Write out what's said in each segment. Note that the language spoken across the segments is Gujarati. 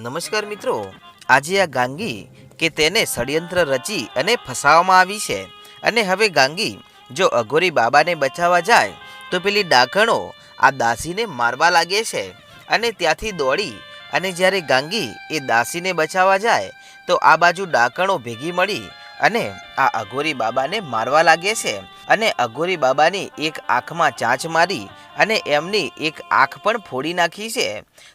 નમસ્કાર મિત્રો. આજે આ ગાંગી કે તેને ષડયંત્ર રચી અને ફસાવવામાં આવી છે. અને હવે ગાંગી જો અઘોરી બાબાને બચાવવા જાય, તો પેલી ડાકણો આ દાસીને મારવા લાગે છે. અને ત્યાંથી દોડી અને જ્યારે ગાંગી એ દાસીને બચાવવા જાય, તો આ બાજુ ડાકણો ભેગી મળી અને આ અઘોરી બાબાને મારવા લાગે છે. અને અઘોરી બાબાની એક આંખમાં ચાંચ મારી અને એમની એક આંખ પણ ફોડી નાખી છે.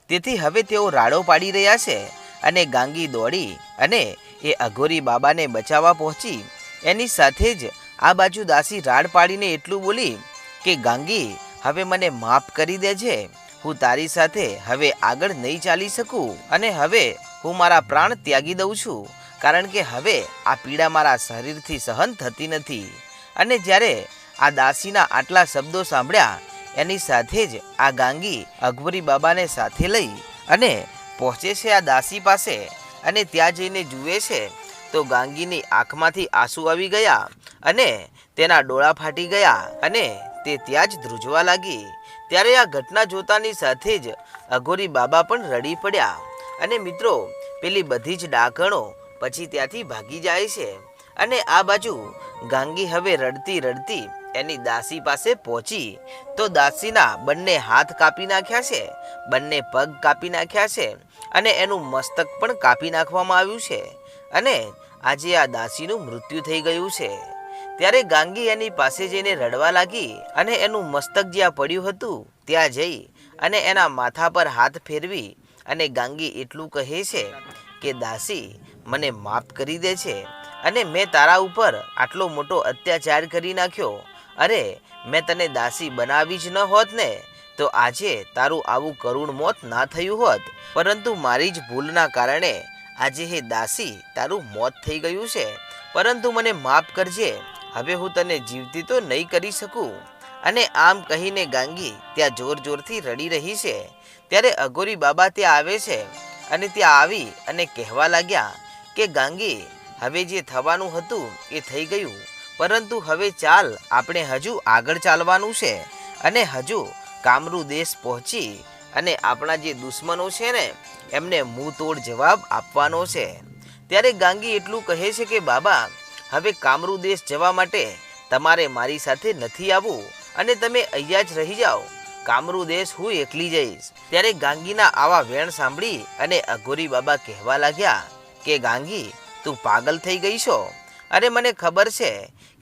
તેથી હવે તેઓ રાડો પાડી રહ્યા છે અને ગાંગી દોડી અને એ અઘોરી બાબાને બચાવવા પહોંચી. એની સાથે જ આ બાજુ દાસી રાડ પાડીને એટલું બોલી કે, ગાંગી, હવે મને માફ કરી દેજે. હું તારી સાથે હવે આગળ નહીં ચાલી શકું અને હવે હું મારા પ્રાણ ત્યાગી દઉં છું. કારણ કે હવે આ પીડા મારા શરીરથી સહન થતી નથી. અને જ્યારે આ દાસીના આટલા શબ્દો સાંભળ્યા, એની સાથે જ આ ગાંગી અકબરી બાબાને સાથે લઈ અને પહોંચે છે આ દાસી પાસે અને ત્યાં જઈને જુએ છે, તો ગાંગીની આંખમાંથી આંસુ આવી ગયા અને તેના ડોળા ફાટી ગયા અને તે ત્યાં જ ધ્રુજવા લાગી. ત્યારે આ ઘટના જોતાની સાથે જ અઘોરી બાબા પણ રડી પડ્યા અને મિત્રો, પેલી બધી જ ડાકણો પછી ત્યાંથી ભાગી જાય છે. અને આ બાજુ ગાંગી હવે રડતી રડતી એની દાસી પાસે પહોંચી. તો દાસીના બંને હાથ કાપી નાખ્યા છે, બંને પગ કાપી નાખ્યા છે અને એનું મસ્તક પણ કાપી નાખવામાં આવ્યું છે. અને આજે આ દાસીનું મૃત્યુ થઈ ગયું છે. ત્યારે ગાંગી એની પાસે જઈને રડવા લાગી અને એનું મસ્તક જ્યાં પડ્યું હતું, ત્યાં જઈ અને એના માથા પર હાથ ફેરવી અને ગાંગી એટલું કહે છે કે, દાસી, મને માફ કરી દે છે. અને મેં તારા ઉપર આટલો મોટો અત્યાચાર કરી નાખ્યો. અરે, મેં તને દાસી બનાવી જ ન હોત ને, તો આજે તારું આવું કરુણ મોત ના થયું હોત. પરંતુ મારી જ ભૂલના કારણે આજે હે દાસી તારું મોત થઈ ગયું છે. પરંતુ મને માફ કરજે, હવે હું તને જીવતી તો નહીં કરી શકું. અને આમ કહીને ગાંગી ત્યાં જોર જોરથી રડી રહી છે. ત્યારે અઘોરી બાબા ત્યાં આવે છે અને ત્યાં આવી અને કહેવા લાગ્યા કે ગાંગી હવે જે થવાનું હતું એ થઈ ગયું. પરંતુ હવે ચાલ, આપણે હજુ આગળ ચાલવાનું છે. અને હજુ કામરૂ દેશ પહોંચી અને આપણા જે દુશ્મનો છે ને, એમને તોડ જવાબ આપવાનો છે. ત્યારે ગાંગી એટલું કહે છે કે, બાબા, હવે કામરૂ દેશ જવા માટે તમારે મારી સાથે નથી આવવું અને તમે અહીંયા જ રહી જાઓ. કામરૂ દેશ હું એકલી જઈશ. ત્યારે ગાંગીના આવા વેણ સાંભળી અને અઘોરી બાબા કહેવા લાગ્યા કે, ગાંગી તું પાગલ થઈ ગઈ છો? અરે મને ખબર છે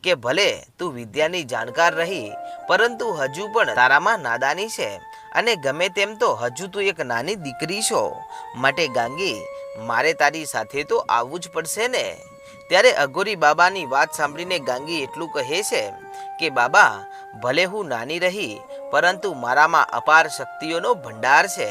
કે ભલે તું વિદ્યાની જાણકાર રહી, પરંતુ હજુ પણ તારામાં નાદાની છે અને ગમે તેમ તો હજુ તું એક નાની દીકરી છો. માટે ગાંગી, મારે તારી સાથે તો આવવું જ પડશે ને? ત્યારે અઘોરી બાબાની વાત સાંભળીને ગાંગી એટલું કહે છે કે, બાબા, ભલે હું નાની રહી, પરંતુ મારામાં અપાર શક્તિઓનો ભંડાર છે.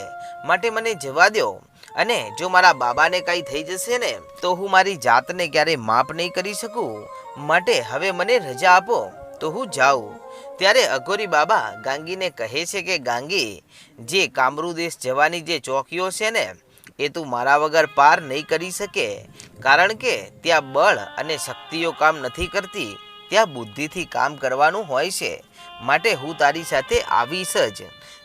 માટે મને જવા દો અને જો મારા બાબાને કંઈ થઈ જશે ને, તો હું મારી જાતને ક્યારે માફ નહીં કરી શકું? માટે હવે મને રજા આપો, તો હું જાઉં. ત્યારે અઘોરી બાબા ગાંગીને કહે છે કે, ગાંગી, જે કામરૂ દેશ જવાની જે ચોકીઓ છે ને, એ તું મારા વગર પાર નહીં કરી શકે. કારણ કે ત્યાં બળ અને શક્તિઓ કામ નથી કરતી, ત્યાં બુદ્ધિથી કામ કરવાનું હોય છે. માટે હું તારી સાથે આવીશ જ.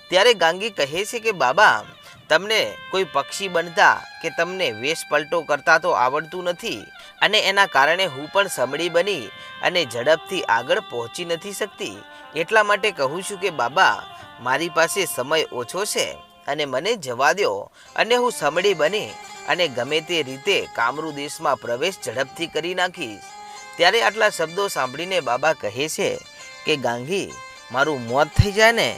ત્યારે ગાંગી કહે છે કે, બાબા તમને કોઈ પક્ષી બનતા કે તમને વેશ પલટો કરતા તો આવડતું નથી? અને એના કારણે હું પણ સમડી બની અને ઝડપથી આગળ પહોંચી નથી શકતી. એટલા માટે કહું છું કે, બાબા, મારી પાસે સમય ઓછો છે અને મને જવા દો. અને હું સમડી બની અને ગમે તે રીતે કામરૂ દેશમાં પ્રવેશ ઝડપથી કરી નાખીશ. ત્યારે આટલા શબ્દો સાંભળીને બાબા કહે છે કે ગાંધી મારું મોત થઈ જાય ને,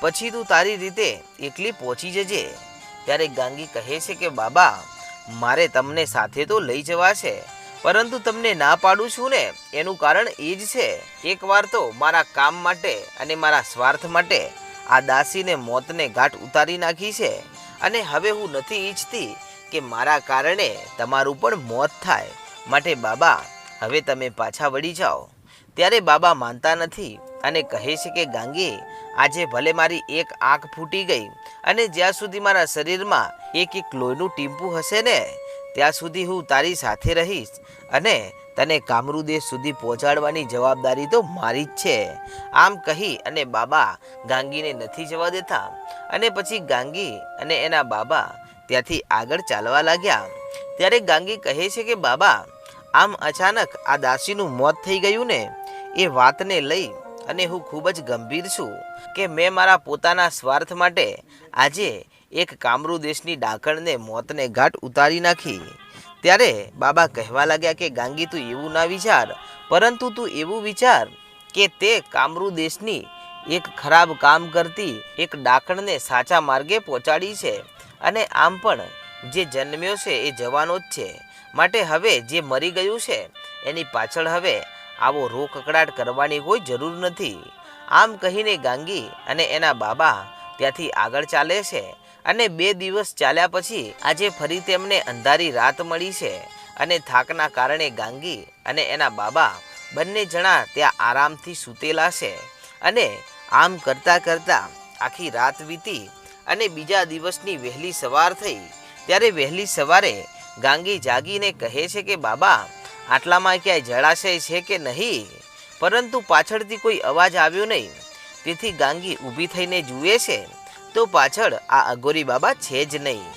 પછી તું તારી રીતે એકલી પહોંચી જજે. ત્યારે ગાંગી કહે છે કે, બાબા, મારે તમને સાથે તો લઈ જવા છે, પરંતુ તમને ના પાડું છું ને. એનું કારણ એ જ છે. એકવાર તો મારા કામ માટે અને મારા સ્વાર્થ માટે આ દાસીને મોતને ઘાટ ઉતારી નાખી છે. અને હવે હું નથી ઈચ્છતી કે મારા કારણે તમારું પણ મોત થાય. માટે, બાબા, હવે તમે પાછા વળી જાઓ. ત્યારે બાબા માનતા નથી અને કહે છે કે, ગાંગી આજે ભલે મારી એક આંખ ફૂટી ગઈ અને જ્યાં સુધી મારા શરીરમાં એક એક લોહીનું ટીમ્પું હશે ને, ત્યાં સુધી હું તારી સાથે રહીશ અને તને કામરૂદેશ સુધી પહોંચાડવાની જવાબદારી તો મારી જ છે. આમ કહી અને બાબા ગાંગીને નથી જવા દેતા અને પછી ગાંગી અને એના બાબા ત્યાંથી આગળ ચાલવા લાગ્યા. ત્યારે ગાંગી કહે છે કે, બાબા, આમ અચાનક આ દાસીનું મોત થઈ ગયું ને? એ વાતને લઈ અને હું ખૂબ જ ગંભીર છું કે મેં મારા પોતાના સ્વાર્થ માટે આજે એક કામરૂ દેશની ડાકણને મોતને ઘાટ ઉતારી નાખી. ત્યારે બાબા કહેવા લાગ્યા કે, ગાંગી, તું એવું ના વિચાર. પરંતુ તું એવું વિચાર કે તે કામરૂ દેશની એક ખરાબ કામ કરતી એક ડાકણને સાચા માર્ગે પહોંચાડી છે. અને આમ પણ જે જન્મ્યો છે એ જવાનો જ છે. માટે હવે જે મરી ગયું છે, એની પાછળ હવે આવો રોકકડાટ કરવાની કોઈ જરૂર નથી. આમ કહીને ગાંગી અને એના બાબા ત્યાંથી આગળ ચાલે છે અને બે દિવસ ચાલ્યા પછી આજે ફરી તેમને અંધારી રાત મળી છે અને થાકના કારણે ગાંગી અને એના બાબા બંને જણા ત્યાં આરામથી સૂતેલા છે અને આમ કરતાં કરતાં આખી રાત વીતી અને બીજા દિવસની વહેલી સવાર થઈ. ત્યારે વહેલી સવારે ગાંગી જાગીને કહે છે કે, બાબા આટલામાં ક્યાંય જળાશય છે કે નહીં? પરંતુ પાછળથી કોઈ અવાજ આવ્યો નહીં. તેથી ગાંગી ઊભી થઈને જુએ છે, તો પાછળ આ અઘોરી બાબા છે જ નહીં.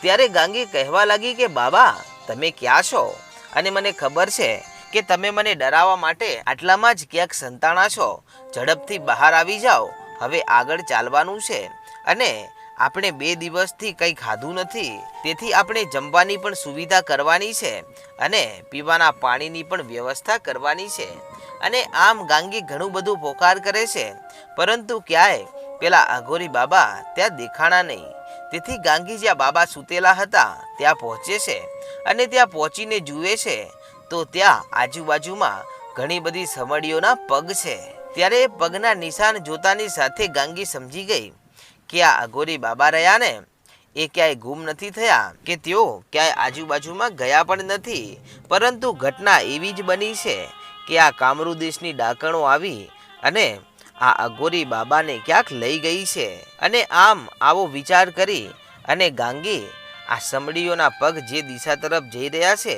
ત્યારે ગાંગી કહેવા લાગી કે, બાબા, તમે ક્યાં છો? અને મને ખબર છે કે તમે મને ડરાવવા માટે આટલામાં જ ક્યાંક સંતાણા છો. ઝડપથી બહાર આવી જાઓ. હવે આગળ ચાલવાનું છે. અને આપણે બે દિવસથી કંઈ ખાધું નથી. તેથી આપણે જમવાની પણ સુવિધા કરવાની છે અને પીવાના પાણીની પણ વ્યવસ્થા કરવાની છે. અને આમ ગાંગી ઘણું બધું પોકાર કરે છે. પરંતુ ક્યાંય પેલા અઘોરી બાબા ત્યાં દેખાણા નહીં. તેથી ગાંગી જ્યાં બાબા સૂતેલા હતા, ત્યાં પહોંચે છે અને ત્યાં પહોંચીને જુએ છે. તો ત્યાં આજુબાજુમાં ઘણી બધી સમડીઓના પગ છે. ત્યારે પગના નિશાન જોતાની સાથે ગાંગી સમજી ગઈ કે આ અઘોરી બાબા રહ્યા ને? એ ક્યાંય ગુમ નથી થયા કે તેઓ ક્યાંય આજુબાજુમાં ગયા પણ નથી. પરંતુ ઘટના એવી જ બની છે કે આ કામરૂ દેશની ડાકણો આવી અને આ અઘોરી બાબાને ક્યાંક લઈ ગઈ છે. અને આમ આવો વિચાર કરી અને ગાંગી આ સમડીઓના પગ જે દિશા તરફ જઈ રહ્યા છે,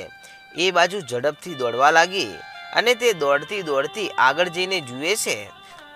એ બાજુ ઝડપથી દોડવા લાગી અને તે દોડતી દોડતી આગળ જઈને જુએ છે.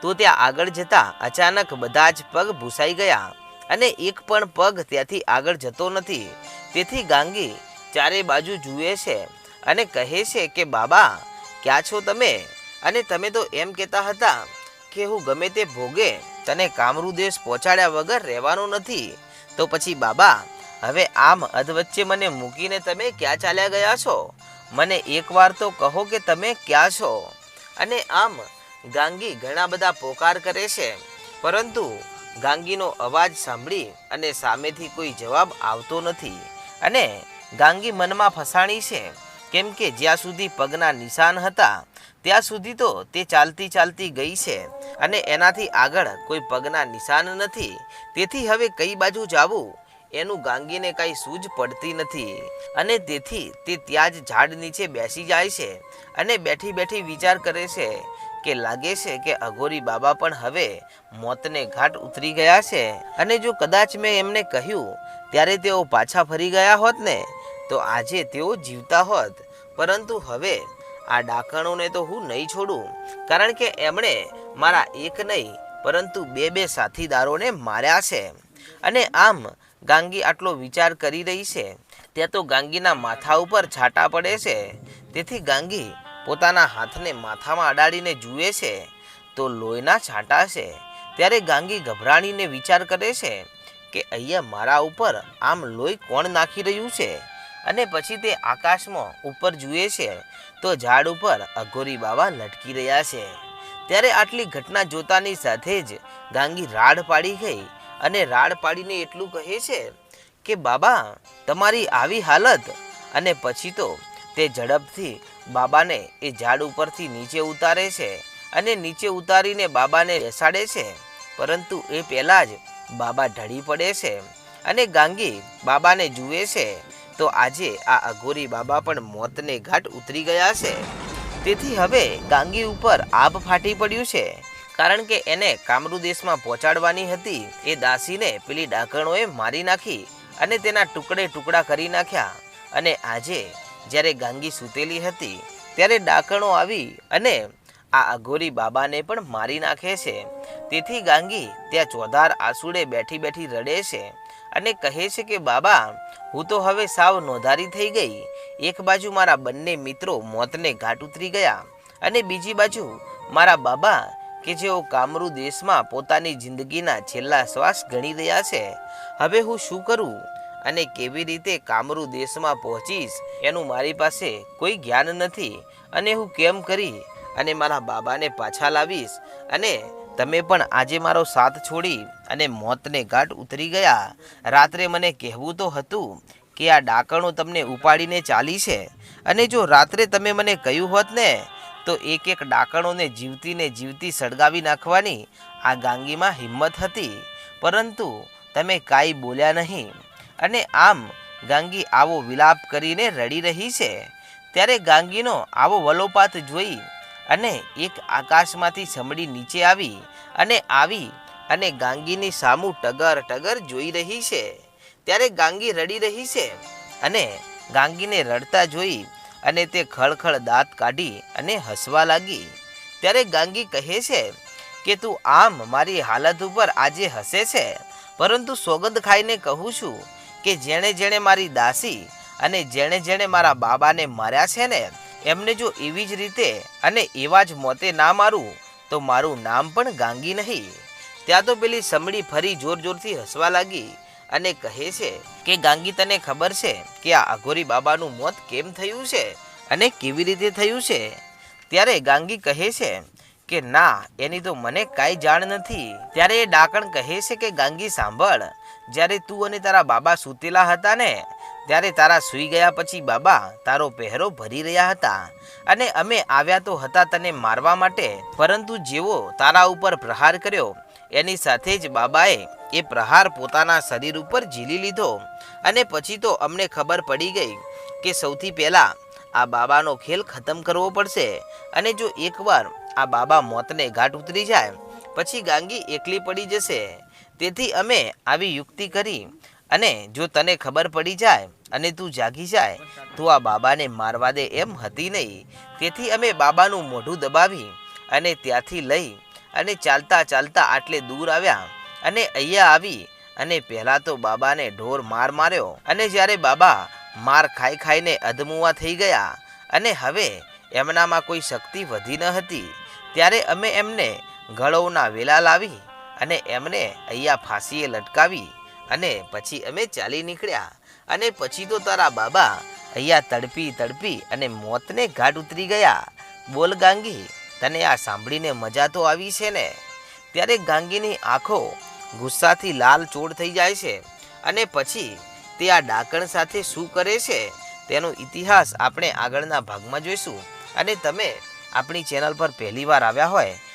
તો ત્યાં આગળ જતા અચાનક બધા જ પગ ભૂસાઈ ગયા અને એક પણ પગ ત્યાંથી આગળ જતો નથી. તેથી ગાંગી ચારે બાજુ જુએ છે અને કહે છે કે, બાબા, ક્યાં છો તમે? અને તમે તો એમ કહેતા હતા કે, હું ગમે તે ભોગે, તને કામરૂ દેશ પહોંચાડ્યા વગર રહેવાનો નથી. તો પછી, બાબા, હવે આમ અધવચ્ચે મને મૂકીને તમે ક્યાં ચાલ્યા ગયા છો? મને એકવાર તો કહો કે તમે ક્યાં છો. અને આમ ગાંગી ઘણા બધા પોકાર કરે છે. પરંતુ ગાંગીનો અવાજ સાંભળી અને સામેથી કોઈ જવાબ આવતો નથી. અને ગાંગી મનમાં ફસાણી છે. કેમ કે જ્યાં સુધી પગના નિશાન હતા, ત્યાં સુધી તો તે ચાલતી ચાલતી ગઈ છે. અને એનાથી આગળ કોઈ પગના નિશાન નથી. તેથી હવે કઈ બાજુ જાવું? એનું ગાંગીને કાંઈ સૂઝ પડતી નથી. અને તેથી તે ત્યાં જ ઝાડ નીચે બેસી જાય છે અને બેઠી બેઠી વિચાર કરે છે. કે લાગે છે કે અઘોરી બાબા પણ હવે મોતને ઘાટ ઉતરી ગયા છે? અને જો કદાચ મેં એમને કહ્યું, ત્યારે તેઓ પાછા ફરી ગયા હોત ને, તો આજે તેઓ જીવતા હોત. પરંતુ હવે આ ડાકણોને તો હું નહીં છોડું, કારણ કે એમણે મારા એક નહીં, પરંતુ બે બે સાથીદારોને માર્યા છે. અને આમ ગાંગી આટલો વિચાર કરી રહી છે. ત્યાં તો ગાંગીના માથા ઉપર છાંટા પડે છે. તેથી ગાંગી પોતાના હાથને માથામાં અડાડીને જુએ છે, તો લોહીના છાંટા છે. ત્યારે ગાંગી ગભરાણીને વિચાર કરે છે કે અહીંયા મારા ઉપર આમ લોહી કોણ નાખી રહ્યું છે? અને પછી તે આકાશમાં ઉપર જુએ છે, તો ઝાડ ઉપર અઘોરી બાબા લટકી રહ્યા છે. ત્યારે આટલી ઘટના જોતાની સાથે જ ગાંગી રાડ પાડી ગઈ અને રાડ પાડીને એટલું કહે છે કે, બાબા, તમારી આવી હાલત. અને પછી તો તે ઝડપથી બાબાને એ ઝાડ ઉપરથી નીચે ઉતારે છે અને નીચે ઉતારીને બાબાને બેસાડે છે. પરંતુ એ પહેલાં જ બાબા ઢળી પડે છે અને ગાંગી બાબાને જુએ છે. તો આજે આ અઘોરી બાબા પણ મોતને ઘાટ ઉતરી ગયા છે. તેથી હવે ગાંગી ઉપર આભ ફાટી પડ્યું છે. કારણ કે એને કામરૂ દેશમાં પહોંચાડવાની હતી. એ દાસીને પેલી ડાકણોએ મારી નાખી અને તેના ટુકડે ટુકડા કરી નાખ્યા. અને આજે જ્યારે ગાંગી સૂતેલી હતી, ત્યારે ડાકણો આવી અને આ અઘોરી બાબાને પણ મારી નાખે છે. તેથી ગાંગી ત્યાં ચોધાર આસુડે બેઠી બેઠી રડે છે અને કહે છે કે, બાબા, હું તો હવે સાવ નોંધારી થઈ ગઈ. એક બાજુ મારા બંને મિત્રો મોતને ઘાટ ઉતરી ગયા અને બીજી બાજુ મારા બાબા, કે જેઓ કામરૂ દેશમાં પોતાની જિંદગીના છેલ્લા શ્વાસ ગણી રહ્યા છે. હવે હું શું કરું? અને કેવી રીતે કામરૂ દેશમાં પહોંચીશ, એનું મારી પાસે કોઈ જ્ઞાન નથી. અને હું કેમ કરી? અને મારા બાબાને પાછા લાવીશ. અને તમે પણ આજે મારો સાથ છોડી અને મોતને ઘાટ ઉતરી ગયા. રાત્રે મને કહેવું તો હતું કે આ ડાકણો તમને ઉપાડીને ચાલી છે. અને જો રાત્રે તમે મને કહ્યું હોત ને, તો એક એક ડાકણોને જીવતીને જીવતી સળગાવી નાખવાની આ ગાંગીમાં હિંમત હતી. પરંતુ તમે કાંઈ બોલ્યા નહીં. અને આમ ગાંગી આવો વિલાપ કરીને રડી રહી છે. ત્યારે ગાંગીનો આવો વલોપાત જોઈ અને એક આકાશમાંથી સમડી નીચે આવી અને આવી અને ગાંગીની સામું ટગર ટગર જોઈ રહી છે. ત્યારે ગાંગી રડી રહી છે અને ગાંગીને રડતા જોઈ અને તે ખળખળ દાંત કાઢી અને હસવા લાગી. ત્યારે ગાંગી કહે છે કે, તું આમ મારી હાલત ઉપર આજે હસે છે. પરંતુ સોગંદ ખાઈને કહું છું કે જેણે જેણે મારી દાસી અને જેણે જેણે મારા બાબાને માર્યા છે ને, એમને જો એવી જ રીતે અને એવા જ મોતે ના મારું, તો મારું નામ પણ ગાંગી નહીં. ત્યાં તો પેલી સમડી ફરી જોર જોરથી હસવા લાગી અને કહે છે કે, ગાંગી, તને ખબર છે કે આ અઘોરી બાબાનું મોત કેમ થયું છે અને કેવી રીતે થયું છે? ત્યારે ગાંગી કહે છે કે, ના, એની તો મને કાંઈ જાણ નથી. ત્યારે એ ડાકણ કહે છે કે, ગાંગી, સાંભળ જ્યારે તું અને તારા બાબા સૂતેલા હતા ને, ત્યારે તારા સૂઈ ગયા પછી બાબા તારો પહેરો ભરી રહ્યા હતા. અને અમે આવ્યા તો હતા તને મારવા માટે, પરંતુ જેવો તારા ઉપર પ્રહાર કર્યો, એની સાથે જ બાબાએ એ પ્રહાર પોતાના શરીર ઉપર ઝીલી લીધો. અને પછી તો અમને ખબર પડી ગઈ કે સૌથી પહેલાં આ બાબાનો ખેલ ખતમ કરવો પડશે. અને જો એકવાર આ બાબા મોતને ઘાટ ઉતરી જાય, પછી ગાંગી એકલી પડી જશે. તેથી અમે આવી યુક્તિ કરી અને જો તને ખબર પડી જાય અને તું જાગી જાય, તો આ બાબાને મારવા દે એમ હતી નહીં. તેથી અમે બાબાનું મોઢું દબાવી અને ત્યાંથી લઈ અને ચાલતા ચાલતા આટલે દૂર આવ્યા અને અહીંયા આવી અને પહેલાં તો બાબાને ઢોર માર માર્યો અને જ્યારે બાબા માર ખાઈ ખાઈને અધમુવા થઈ ગયા અને હવે એમનામાં કોઈ શક્તિ વધી ન હતી, ત્યારે અમે એમને ગળોના વેલા લાવી અને એમને અહીંયા ફાંસીએ લટકાવી અને પછી અમે ચાલી નીકળ્યા. અને પછી તો તારા બાબા અહીંયા તડપી તડપી અને મોતને ઘાટ ઉતરી ગયા. બોલ ગાંગી, તને આ સાંભળીને મજા તો આવી છે ને? ત્યારે ગાંગીની આંખો ગુસ્સાથી લાલ ચોળ થઈ જાય છે અને પછી તે આ ડાકણ સાથે શું કરે છે તેનો ઇતિહાસ આપણે આગળના ભાગમાં જોઈશું. અને તમે આપણી ચેનલ પર પહેલીવાર આવ્યા હોય